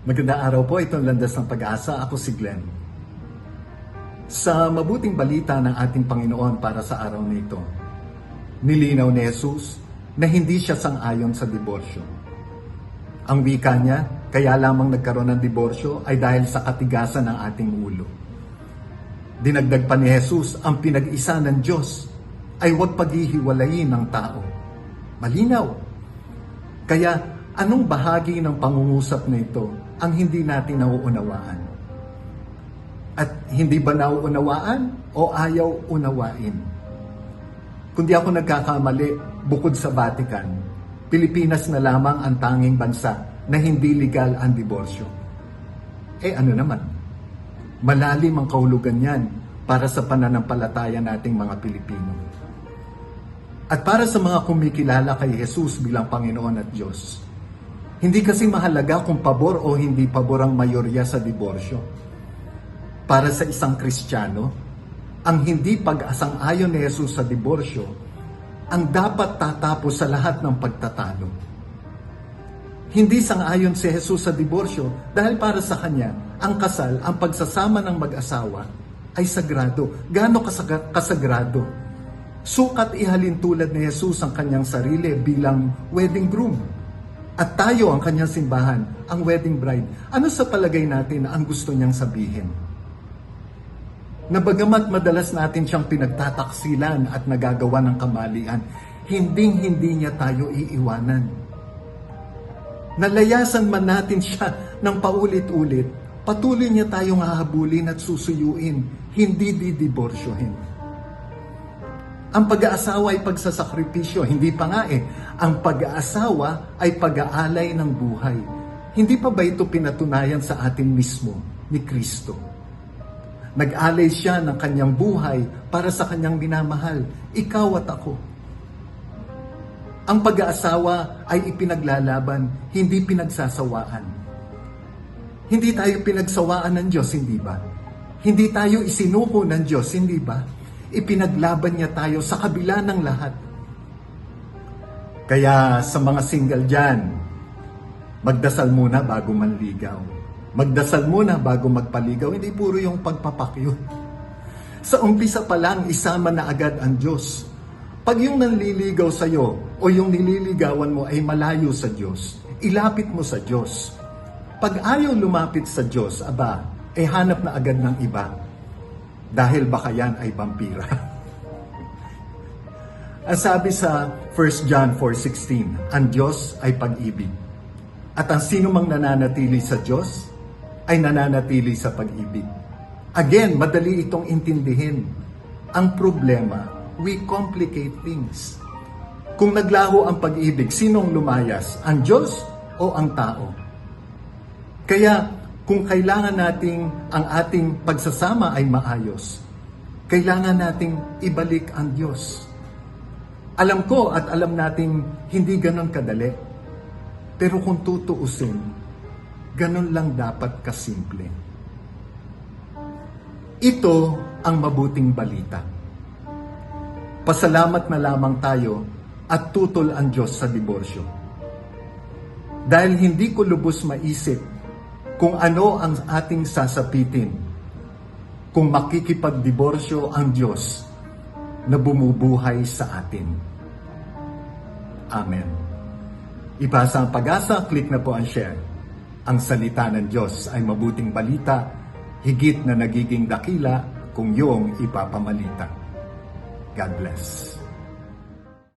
Magandang araw po, itong Landas ng Pag-asa. Ako si Glenn. Sa mabuting balita ng ating Panginoon para sa araw na ito, nilinaw ni Jesus na hindi siya sang-ayon sa diborsyo. Ang wika niya, kaya lamang nagkaroon ng diborsyo ay dahil sa katigasan ng ating ulo. Dinagdag pa ni Jesus, ang pinag-isa ng Diyos ay huwag paghihiwalayin ng tao. Malinaw. Kaya anong bahagi ng pangungusap na ito ang hindi natin nauunawaan? At hindi ba nauunawaan o ayaw unawain? Kundi ako nagkakamali, bukod sa Vatican, Pilipinas na lamang ang tanging bansa na hindi legal ang diborsyo. Eh ano naman? Malalim ang kahulugan yan para sa pananampalataya nating mga Pilipino. At para sa mga kumikilala kay Jesus bilang Panginoon at Diyos, hindi kasi mahalaga kung pabor o hindi pabor ang mayorya sa diborsyo. Para sa isang Kristiyano, ang hindi pag-asang-ayon ni Jesus sa diborsyo ang dapat tatapos sa lahat ng pagtatalo. Hindi sang-ayon si Jesus sa diborsyo dahil para sa kanya, ang kasal, ang pagsasama ng mag-asawa ay sagrado. Gaano kasag- kasagrado? Sukat ihalin tulad ni Jesus ang kanyang sarili bilang wedding groom. At tayo ang kanyang simbahan, ang wedding bride. Ano sa palagay natin ang gusto niyang sabihin? na bagamat madalas natin siyang pinagtataksilan at nagagawa ng kamalian, hinding-hindi niya tayo iiwanan. Nalayasan man natin siya ng paulit-ulit, patuloy niya tayong hahabulin at susuyuin, hindi didiborsyohin. Ang pag-aasawa ay pagsasakripisyo, hindi pa nga eh. Ang pag-aasawa ay pag-aalay ng buhay. Hindi pa ba ito pinatunayan sa atin mismo ni Kristo? Nag-alay siya ng kanyang buhay para sa kanyang minamahal, ikaw at ako. Ang pag-aasawa ay ipinaglalaban, hindi pinagsasawaan. Hindi tayo pinagsawaan ng Diyos, hindi ba? Hindi tayo isinuko ng Diyos, hindi ba? Ipinaglaban niya tayo sa kabila ng lahat. Kaya sa mga single dyan, magdasal muna bago manligaw. Magdasal muna bago magpaligaw, hindi puro yung pagpapakyo. Sa umpisa pa lang, isama na agad ang Diyos. Pag yung nanliligaw sa iyo o yung nililigawan mo ay malayo sa Diyos, ilapit mo sa Diyos. Pag ayaw lumapit sa Diyos, aba, eh hanap na agad ng iba. Dahil baka yan ay vampira. Ang sabi sa 1 John 4.16, ang Diyos ay pag-ibig. At ang sino mang nananatili sa Diyos ay nananatili sa pag-ibig. Again, madali itong intindihin. Ang problema, we complicate things. Kung naglaho ang pag-ibig, sinong lumayas? Ang Diyos o ang tao? Kaya, kung kailangan nating ang ating pagsasama ay maayos, kailangan nating ibalik ang Diyos. Alam ko at alam nating hindi ganon kadali. Pero kung tutuusin, ganon lang dapat kasimple. Ito ang mabuting balita. Pasalamat na lamang tayo at tutol ang Diyos sa diborsyo. Dahil hindi ko lubos maisip kung ano ang ating sasapitin kung makikipagdiborsyo ang Diyos na bumubuhay sa atin. Amen. Ipasa ang pag-asa, click na po ang share. Ang salita ng Diyos ay mabuting balita, higit na nagiging dakila kung iyong ipapamalita. God bless.